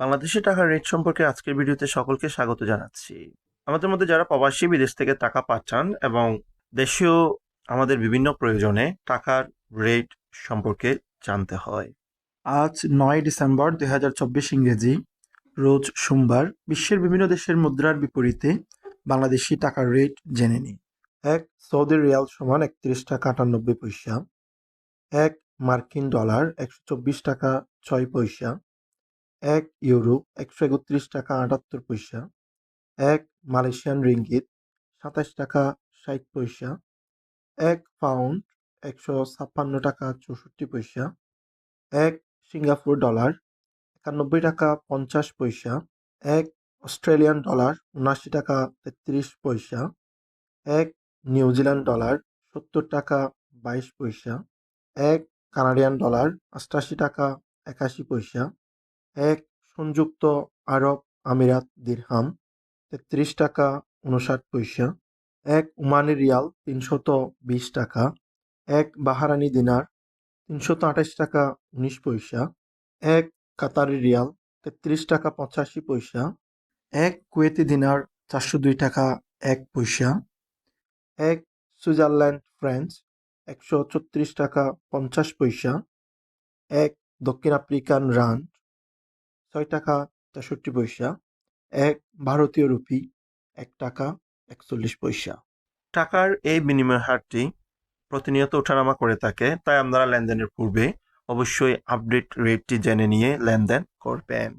বাংলাদেশি টাকার রেট সম্পর্কে আজকের ভিডিওতে সকলকে স্বাগত জানাচ্ছি। আমাদের মধ্যে যারা প্রবাসী, বিদেশ থেকে টাকা পাঠান এবং দেশীয় আমাদের বিভিন্ন প্রয়োজনে টাকার রেট সম্পর্কে জানতে হয়। আজ নয় ডিসেম্বর দুই হাজার চব্বিশ ইংরেজি, রোজ সোমবার বিশ্বের বিভিন্ন দেশের মুদ্রার বিপরীতে বাংলাদেশি টাকার রেট জেনে নিই। এক, সৌদি রিয়াল সমান একত্রিশ টাকা আটানব্বই পয়সা। এক, মার্কিন ডলার একশো চব্বিশ টাকা ছয় পয়সা। এক ইউরো একশো একত্রিশ টাকা আটাত্তর পয়সা, এক মালয়েশিয়ান রিঙ্গিত সাতাশ টাকা ষাট পয়সা, এক পাউন্ড একশো ছাপ্পান্ন টাকা চৌষট্টি পয়সা, এক সিঙ্গাপুর ডলার একানব্বই টাকা পঞ্চাশ পয়সা, এক অস্ট্রেলিয়ান ডলার উনআশি টাকা তেত্রিশ পয়সা, এক নিউজিল্যান্ড ডলার সত্তর টাকা বাইশ পয়সা, এক কানাডিয়ান ডলার অষ্টাশি টাকা একাশি পয়সা এক সংযুক্ত আরব আমিরাত দিরহাম, তেত্রিশ টাকা উনষাট পয়সা, এক ওমানি রিয়াল তিনশত বিশ টাকা, এক বাহারানি দিনার তিনশত আঠাশ টাকা উনিশ পয়সা, এক কাতারি রিয়াল তেত্রিশ টাকা পঁচাশি পয়সা, এক কুয়েতি দিনার চারশো দুই টাকা এক পয়সা, এক সুইজারল্যান্ড ফ্রান্স একশো ছত্রিশ টাকা পঞ্চাশ পয়সা, এক দক্ষিণ আফ্রিকান রান ছয় টাকা তেষট্টি পয়সা, এক ভারতীয় রুপি এক টাকা একচল্লিশ পয়সা। টাকার এই বিনিময় হারটি প্রতিনিয়ত ওঠানামা করে থাকে, তাই আপনারা লেনদেনের পূর্বে অবশ্যই আপডেট রেটটি জেনে নিয়ে লেনদেন করবেন।